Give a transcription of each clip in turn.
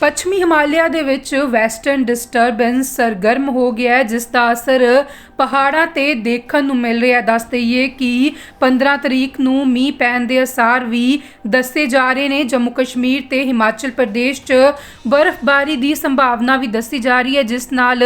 ਪੱਛਮੀ ਹਿਮਾਲਿਆ ਦੇ ਵਿੱਚ ਵੈਸਟਰਨ ਡਿਸਟਰਬੈਂਸ ਸਰਗਰਮ ਹੋ ਗਿਆ ਹੈ, ਜਿਸ ਦਾ ਅਸਰ ਪਹਾੜਾਂ ਤੇ ਦੇਖਣ ਨੂੰ ਮਿਲ ਰਿਹਾ ਦੱਸ ਦਈਏ ਕਿ 15 ਤਰੀਕ ਨੂੰ ਮੀਂਹ ਪੈਣ ਦੇ ਅਸਾਰ ਵੀ ਦੱਸੇ ਜਾ ਰਹੇ ਨੇ। ਜੰਮੂ ਕਸ਼ਮੀਰ ਤੇ ਹਿਮਾਚਲ ਪ੍ਰਦੇਸ਼ 'ਚ ਬਰਫ਼ਬਾਰੀ ਦੀ ਸੰਭਾਵਨਾ ਵੀ ਦੱਸੀ ਜਾ ਰਹੀ ਹੈ, ਜਿਸ ਨਾਲ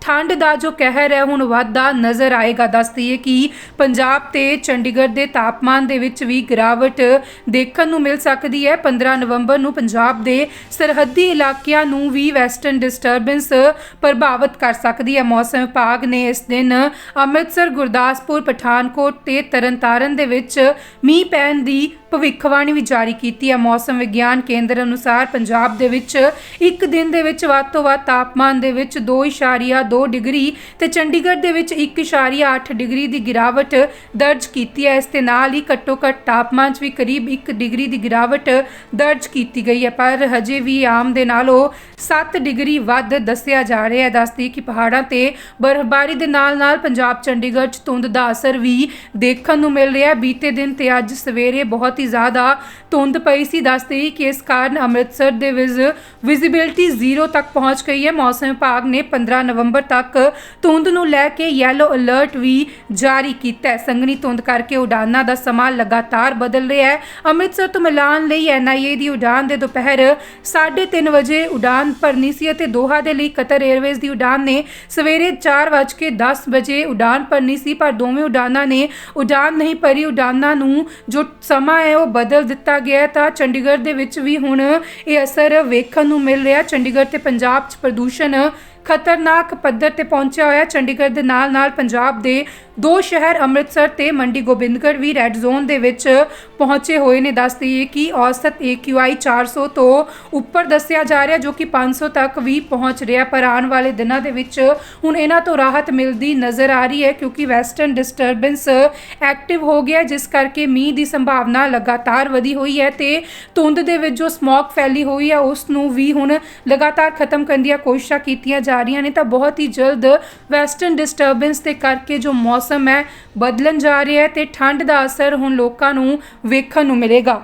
ਠੰਡ ਦਾ ਜੋ ਕਹਿਰ ਹੈ, ਹੁਣ ਵੱਧਦਾ ਨਜ਼ਰ ਆਏਗਾ। ਦੱਸ ਦਈਏ ਕਿ ਪੰਜਾਬ ਤੇ ਚੰਡੀਗੜ੍ਹ ਦੇ ਤਾਪਮਾਨ ਦੇ ਵਿੱਚ ਵੀ ਗਿਰਾਵਟ ਦੇਖਣ ਨੂੰ ਮਿਲ ਸਕਦੀ ਹੈ। 15 ਨਵੰਬਰ ਨੂੰ ਪੰਜਾਬ ਦੇ ਸਰਹੱਦੀ ਇਲਾਕਿਆਂ ਨੂੰ ਵੀ ਵੈਸਟਰਨ ਡਿਸਟਰਬੈਂਸ ਪ੍ਰਭਾਵਿਤ ਕਰ ਸਕਦੀ ਹੈ। ਮੌਸਮ ਵਿਭਾਗ ਨੇ ਇਸ ਦਿਨ ਅੰਮ੍ਰਿਤਸਰ, ਗੁਰਦਾਸਪੁਰ, ਪਠਾਨਕੋਟ ਤੇ ਤਰਨਤਾਰਨ ਦੇ ਵਿੱਚ ਮੀਂਹ ਪੈਣ ਦੀ ਭਵਿੱਖਬਾਣੀ ਵੀ ਜਾਰੀ ਕੀਤੀ ਹੈ। ਮੌਸਮ ਵਿਗਿਆਨ ਕੇਂਦਰ ਅਨੁਸਾਰ ਪੰਜਾਬ ਦੇ ਵਿੱਚ ਇੱਕ ਦਿਨ ਦੇ ਵਿੱਚ ਵੱਧ ਤੋਂ ਵੱਧ ਤਾਪਮਾਨ ਦੇ ਵਿੱਚ 2.2 ਡਿਗਰੀ ਤੇ ਚੰਡੀਗੜ੍ਹ ਦੇ ਵਿੱਚ 1.8 ਡਿਗਰੀ ਦੀ ਗਿਰਾਵਟ ਦਰਜ ਕੀਤੀ ਹੈ। ਇਸ ਦੇ ਨਾਲ ਹੀ ਘੱਟੋ ਘੱਟ ਤਾਪਮਾਨ 'ਚ ਵੀ ਕਰੀਬ 1 ਡਿਗਰੀ ਦੀ ਗਿਰਾਵਟ ਦਰਜ ਕੀਤੀ ਗਈ ਹੈ। ਪਰ ਹਜੇ ਵੀ ਆਮ ਦੇ ਨਾਲੋਂ 7 ਡਿਗਰੀ ਵੱਧ ਦੱਸਿਆ ਜਾ ਰਿਹਾ ਹੈ। ਦੱਸਦੀ ਕਿ ਪਹਾੜਾਂ ਤੇ ਬਰਫ਼ਬਾਰੀ ਦੇ ਨਾਲ ਨਾਲ ਪੰਜਾਬ, ਚੰਡੀਗੜ੍ਹ 'ਚ ਧੁੰਦ ਦਾ ਅਸਰ ਵੀ ਦੇਖਣ ਨੂੰ ਮਿਲ ਰਿਹਾ ਹੈ। ਬੀਤੇ ਦਿਨ ਤੇ ਅੱਜ ਸਵੇਰੇ ਬਹੁਤ ਹੀ ਜ਼ਿਆਦਾ ਧੁੰਦ ਪਈ ਸੀ। ਦੱਸਦੀ ਕਿ ਇਸ ਕਾਰਨ ਅੰਮ੍ਰਿਤਸਰ ਦੇ ਵਿੱਚ ਵਿਜ਼ਿਬਿਲਟੀ ਜ਼ੀਰੋ ਤੱਕ ਪਹੁੰਚ ਗਈ ਹੈ। ਮੌਸਮ ਵਿਭਾਗ ਨੇ 15 ਨਵੰਬਰ ਤੱਕ ਧੁੰਦ ਨੂੰ ਲੈ ਕੇ ਯੈਲੋ ਅਲਰਟ ਵੀ ਜਾਰੀ ਕੀਤਾ ਹੈ। ਸੰਘਣੀ ਧੁੰਦ ਕਰਕੇ ਉਡਾਨਾਂ ਦਾ ਸਮਾਂ ਲਗਾਤਾਰ ਬਦਲ ਰਿਹਾ ਹੈ। ਅੰਮ੍ਰਿਤਸਰ ਤੋਂ ਮਿਲਾਨ ਲਈ ਐਨਆਈਏ ਦੀ ਉਡਾਨ ਦੇ ਦੁਪਹਿਰ 3:30 ਵਜੇ ਉਡਾਨ ਭਰਨੀ ਸੀ ਅਤੇ ਦੋਹਾ ਦੇ ਲਈ ਕਤਰ 에ਅਰਵੇਜ਼ ਦੀ ਉਡਾਨ ਨੇ ਸਵੇਰੇ 4:10 ਵਜੇ ਉਡਾਨ ਭਰਨੀ ਸੀ, ਪਰ ਦੋਵੇਂ ਉਡਾਨਾਂ ਨੇ ਉਡਾਨ ਨਹੀਂ ਭਰੀ। ਉਡਾਨਾਂ ਨੂੰ ਜੋ ਸਮਾਂ ਹੈ, ਉਹ ਬਦਲ ਦਿੱਤਾ ਗਿਆ ਤਾਂ ਚੰਡੀਗੜ੍ਹ ਦੇ ਵਿੱਚ ਵੀ ਹੁਣ ਇਹ ਅਸਰ ਵੇਖਣ ਨੂੰ ਮਿਲ ਰਿਹਾ। ਚੰਡੀਗੜ੍ਹ ਤੇ ਪੰਜਾਬ 'ਚ ਪ੍ਰਦੂਸ਼ਣ ਖਤਰਨਾਕ ਪੱਧਰ ਤੇ ਪਹੁੰਚਿਆ ਹੋਇਆ। ਚੰਡੀਗੜ੍ਹ ਦੇ ਨਾਲ-ਨਾਲ ਪੰਜਾਬ ਦੇ ਦੋ ਸ਼ਹਿਰ ਅੰਮ੍ਰਿਤਸਰ ਤੇ ਮੰਡੀ ਗੋਬਿੰਦਗੜ੍ਹ ਵੀ ਰੈੱਡ ਜ਼ੋਨ ਦੇ ਵਿੱਚ ਪਹੁੰਚੇ ਹੋਏ ਨੇ। ਦੱਸ ਦਈਏ ਕਿ ਔਸਤ AQI 400 ਤੋਂ ਉੱਪਰ ਦੱਸਿਆ ਜਾ ਰਿਹਾ, ਜੋ ਕਿ 500 ਤੱਕ ਵੀ ਪਹੁੰਚ ਰਿਹਾ। ਪਰ ਆਉਣ ਵਾਲੇ ਦਿਨਾਂ ਦੇ ਵਿੱਚ ਹੁਣ ਇਹਨਾਂ ਤੋਂ ਰਾਹਤ ਮਿਲਦੀ ਨਜ਼ਰ ਆ ਰਹੀ ਹੈ, ਕਿਉਂਕਿ ਵੈਸਟਰਨ ਡਿਸਟਰਬੈਂਸ ਐਕਟਿਵ ਹੋ ਗਿਆ ਜਿਸ ਕਰਕੇ ਮੀਂਹ ਦੀ ਸੰਭਾਵਨਾ ਲਗਾਤਾਰ ਵਧੀ ਹੋਈ ਹੈ ਤੇ ਧੁੰਦ ਦੇ ਵਿੱਚ ਜੋ ਸਮੌਗ ਫੈਲੀ ਹੋਈ ਹੈ, ਉਸ ਨੂੰ ਵੀ ਹੁਣ ਲਗਾਤਾਰ ਖਤਮ ਕਰਨ ਦੀਆਂ ਕੋਸ਼ਿਸ਼ਾਂ ਕੀਤੀਆਂ ਜਾ ਰਹੀਆਂ ਨੇ ਤਾਂ ਬਹੁਤ ਹੀ ਜਲਦ ਵੈਸਟਰਨ ਡਿਸਟਰਬੈਂਸ ਦੇ ਕਰਕੇ ਜੋ ਮੌਸਮ ਹੈ ਬਦਲਣ ਜਾ ਰਿਹਾ ਹੈ ਤੇ ਠੰਡ ਦਾ ਅਸਰ ਹੁਣ ਲੋਕਾਂ ਨੂੰ ਵੇਖਣ ਨੂੰ ਮਿਲੇਗਾ।